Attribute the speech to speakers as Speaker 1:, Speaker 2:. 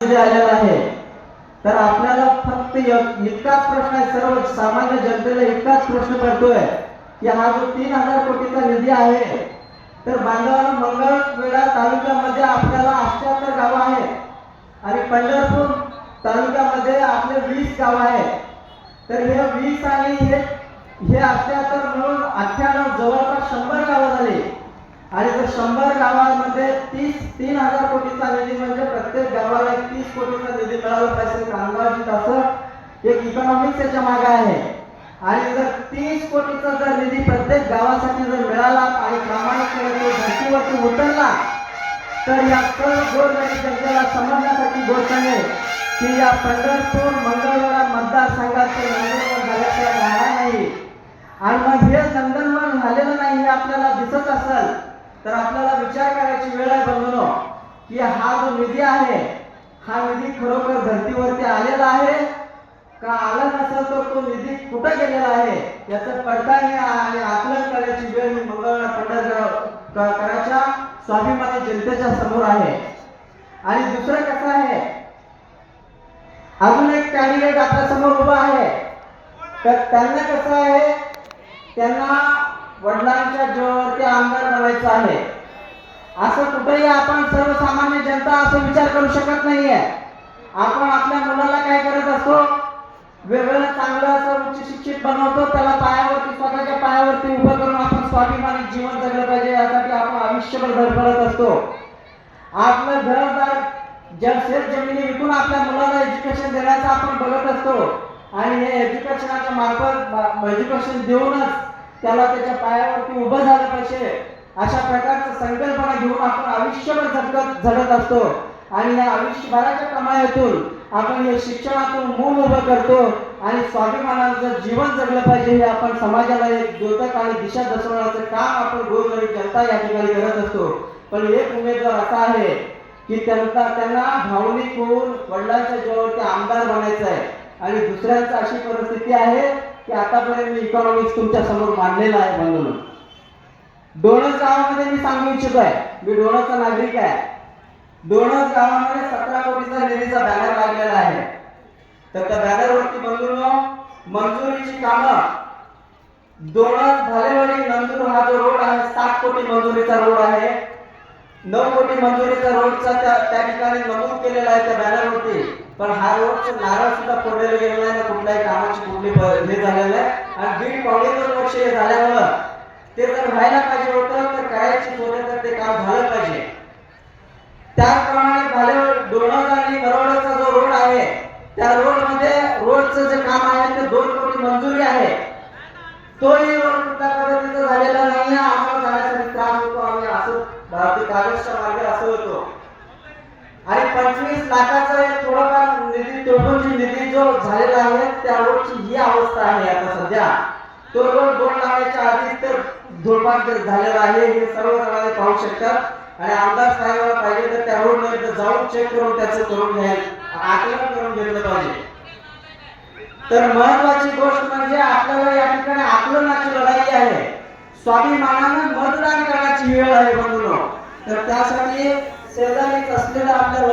Speaker 1: आलेला आहे तर आपल्याला फक्त इतकाच प्रश्न आहे सर्व सामान्य जनतेला इतकाच प्रश्न पडतोय की हा जो तीन हजार कोटीचा निधी आहे तर बांधवाला मंगळवेढा तालुक्यामध्ये आपल्याला अष्ट्याहत्तर गाव आहेत. आणि पंढरपूर तालुक्यामध्ये आपले वीस गाव आहेत. तर हे वीस आणि हे हे अष्ट्याहत्तर मिळून अठ्ठ्याण्णव जवळपास शंभर गावं झाली. आणि जर शंभर गावांमध्ये तीस तीन हजार कोटीचा इकॉनॉमिक्स याच्या मागे आहे. आणि जर तीस कोटीचा जर निधी प्रत्येक गावासाठी जर मिळाला आणि प्रामाणिकपणे धर्तीवरती उतरला तर या सर्व गोरगरीब जनतेला समजण्यासाठी गोष्ट आहे की या पंढरपूर मंगळवेढा मतदारसंघाचे नंदनवन झाल्याशिवाय राहणार नाही. आणि मग हे नंदनवन झालेलं नाही हे आपल्याला दिसत असेल तर आपल्याला विचार करायची वेळ आहे बंधनो की हा जो निधी आहे हा निधी खरोखर धर्तीवरती आलेला आहे का आला नसेल तर तो निधी कुठं गेलेला आहे? याचं पडताळणी आणि आकलन करायची वेळ ही मंगळवेढा कराच्या स्वाभिमानी जनतेच्या समोर आहे. आणि दुसरं कसं आहे? अजून एक कॅन्डिडेट आपल्यासमोर उभा आहे. तर त्यांना कसं आहे? त्यांना वडिलांच्या जीवावरती आमदार करायचं आहे. असं कुठेही आपण सर्वसामान्य जनता असं विचार करू शकत नाहीये. आपण आपल्या मुलाला काय करत असतो? वेगळं चांगलं असं उच्च शिक्षित बनवतो त्याला पायावरती स्वतःच्या पायावरती उभं करून आपण स्वाभिमानी जीवन जगलं पाहिजे यासाठी आपण आयुष्यभर धडपडत असतो. आपलं घरदार जर शेत जमिनी विकून आपल्या मुलाला एज्युकेशन देण्याचं आपण बघत असतो आणि हे एज्युकेशनाच्या मार्फत एज्युकेशन देऊनच त्याला त्याच्या पायावरती उभं झालं पाहिजे अशा प्रकारचं संकल्पना घेऊन आपण आयुष्यभर झटकत झडत असतो. आणि या आयुष्यभराच्या कमाईतून आपण हे शिक्षणातून मूल उभं करतो आणि स्वाभिमानाचं जीवन जगलं पाहिजे हे आपण समाजाला एक द्योतक आणि दिशा दर्शवण्याचं काम आपण गोरगरीब जनता या ठिकाणी करत असतो. पण एक उमेदवार असा आहे की त्यांचा त्यांना भावनिक होऊन वडिलांच्या जीवावरती आमदार बनायचं आहे. आणि दुसऱ्यांचं अशी परिस्थिती आहे की आतापर्यंत मी इकॉनॉमिक्स तुमच्यासमोर मांडलेला आहे म्हणून डोणस गावामध्ये मी सांगू इच्छितो आहे. मी डोणसचा नागरिक आहे. दोनच गावामध्ये सतरा कोटीचा निधीचा बॅनर लागलेला आहे. तर त्या बॅनरवरती मंजूर मंजुरीची कामं. दोनच भालेवाडी नंदूर हा जो रोड आहे सात कोटी मंजुरीचा रोड आहे. नऊ कोटी मंजुरीचा रोडचा त्या त्या ठिकाणी नमूद केलेला आहे त्या बॅनरवरती पण हा रोडचं नारळ सुद्धा फोडलेलं गेलेलं आहे ना कुठल्याही कामाची कुठली हे झालेलं आहे आणि दीड पावणे दोन वर्ष हे झाल्यामुळं ते जर व्हायला पाहिजे होतं तर करायची होतं तर ते काम झालं पाहिजे. त्याचप्रमाणे भाले डोणस आणि बरोडाचा जो रोड आहे त्या रोडमध्ये रोडचं जे काम आहे ते दोन कोटी मंजुरी आहे. तोही रोड कुठल्या पद्धतीचा झालेला नाही आम्हाला जाण्यासाठी त्रास होतो आम्ही असं भारतीय काँग्रेसच्या मार्गे असं होतो. आणि पंचवीस लाखाचा थोडाफार निधी तोडून जी निधी जो झालेला आहे त्या रोडची ही अवस्था आहे आता सध्या. तो रोड दोन लाखाच्या आधी तर धोडपाट झालेला आहे हे सर्व जणांनी पाहू शकतात. आणि आमदार साहेबांना पाहिजे तर त्या रोड तर जाऊन चेक करून त्याचं करून घ्यायला आकलन करून घेतलं पाहिजे. तर महत्वाची गोष्ट म्हणजे आपल्याला या ठिकाणी आकलनाची लढाई आहे. स्वाभिमानानं मतदान करण्याची वेळ आहे म्हणून तर त्यासाठी शेजारीच असलेला आपल्या